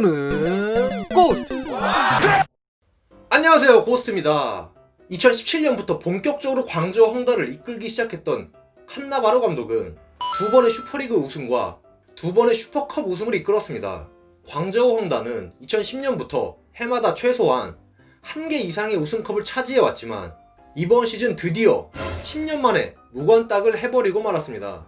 꿈꾸는 고스트. 안녕하세요 고스트입니다. 2017년부터 본격적으로 광저우 헝다를 이끌기 시작했던 칸나바로 감독은 두 번의 슈퍼리그 우승과 두 번의 슈퍼컵 우승을 이끌었습니다. 광저우 헝다는 2010년부터 해마다 최소한 한 개 이상의 우승컵을 차지해왔지만 이번 시즌 드디어 10년 만에 무관딱을 해버리고 말았습니다.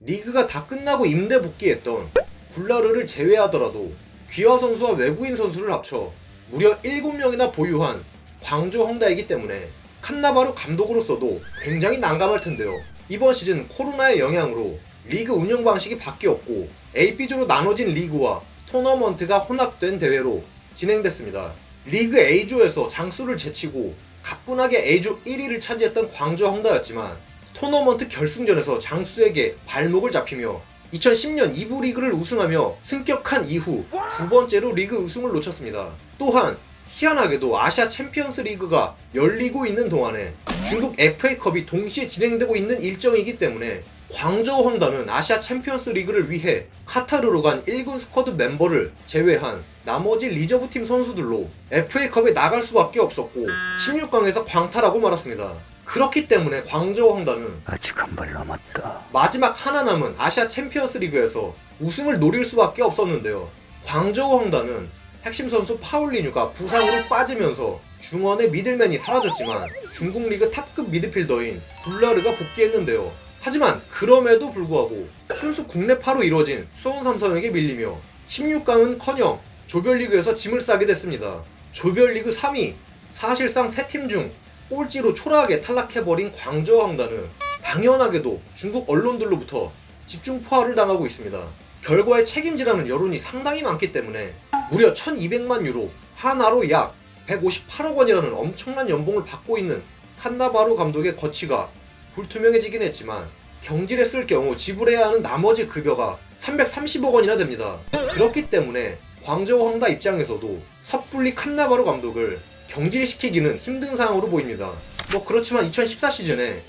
리그가 다 끝나고 임대 복귀했던 굴라르를 제외하더라도 귀화 선수와 외국인 선수를 합쳐 무려 7명이나 보유한 광주 헝다이기 때문에 칸나바루 감독으로서도 굉장히 난감할 텐데요. 이번 시즌 코로나의 영향으로 리그 운영 방식이 바뀌었고 AB조로 나눠진 리그와 토너먼트가 혼합된 대회로 진행됐습니다. 리그 A조에서 장수를 제치고 가뿐하게 A조 1위를 차지했던 광주 헝다였지만 토너먼트 결승전에서 장수에게 발목을 잡히며 2010년 2부 리그를 우승하며 승격한 이후 두 번째로 리그 우승을 놓쳤습니다. 또한 희한하게도 아시아 챔피언스 리그가 열리고 있는 동안에 중국 FA컵이 동시에 진행되고 있는 일정이기 때문에 광저우 헝다는 아시아 챔피언스 리그를 위해 카타르로 간 1군 스쿼드 멤버를 제외한 나머지 리저브 팀 선수들로 FA컵에 나갈 수밖에 없었고 16강에서 광탈하고 말았습니다. 그렇기 때문에 광저우 헝다는 아직 한 발 남았다. 마지막 하나 남은 아시아 챔피언스 리그에서 우승을 노릴 수밖에 없었는데요. 광저우 헝다는 핵심 선수 파울리뉴가 부상으로 빠지면서 중원의 미들맨이 사라졌지만 중국 리그 탑급 미드필더인 굴라르가 복귀했는데요. 하지만 그럼에도 불구하고 순수 국내 파로 이루어진 수원 삼성에게 밀리며 16강은 커녕 조별리그에서 짐을 싸게 됐습니다. 조별리그 3위 사실상 세 팀 중 꼴찌로 초라하게 탈락해버린 헝다는 당연하게도 중국 언론들로부터 집중 포화를 당하고 있습니다. 결과에 책임지라는 여론이 상당히 많기 때문에 무려 1200만 유로, 하나로 약 158억 원이라는 엄청난 연봉을 받고 있는 칸나바로 감독의 거치가 불투명해지긴 했지만 경질했을 경우 지불해야 하는 나머지 급여가 330억 원이나 됩니다. 그렇기 때문에 광저우 황다 입장에서도 섣불리 칸나바로 감독을 경질시키기는 힘든 상황으로 보입니다. 뭐 그렇지만 2014 시즌에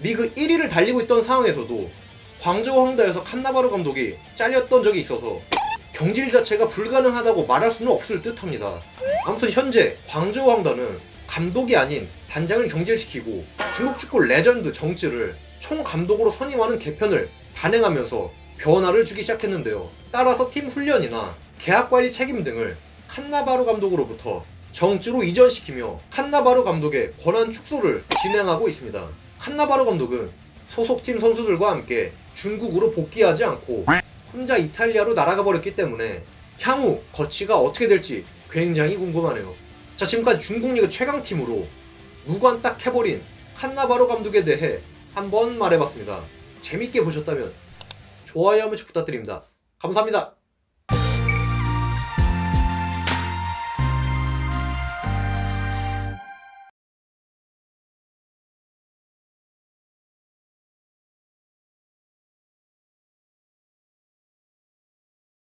리그 1위를 달리고 있던 상황에서도 광저우 황다에서 칸나바로 감독이 잘렸던 적이 있어서 경질 자체가 불가능하다고 말할 수는 없을 듯합니다. 아무튼 현재 광저우 황다는 감독이 아닌 단장을 경질시키고 중국 축구 레전드 정치를 총 감독으로 선임하는 개편을 단행하면서 변화를 주기 시작했는데요. 따라서 팀 훈련이나 계약 관리 책임 등을 칸나바로 감독으로부터 정주로 이전시키며 칸나바로 감독의 권한 축소를 진행하고 있습니다. 칸나바로 감독은 소속팀 선수들과 함께 중국으로 복귀하지 않고 혼자 이탈리아로 날아가 버렸기 때문에 향후 거치가 어떻게 될지 굉장히 궁금하네요. 자 지금까지 중국 리그 최강팀으로 무관 딱 해버린 칸나바로 감독에 대해 한번 말해봤습니다. 재밌게 보셨다면 좋아요 한 번씩 부탁드립니다. 감사합니다.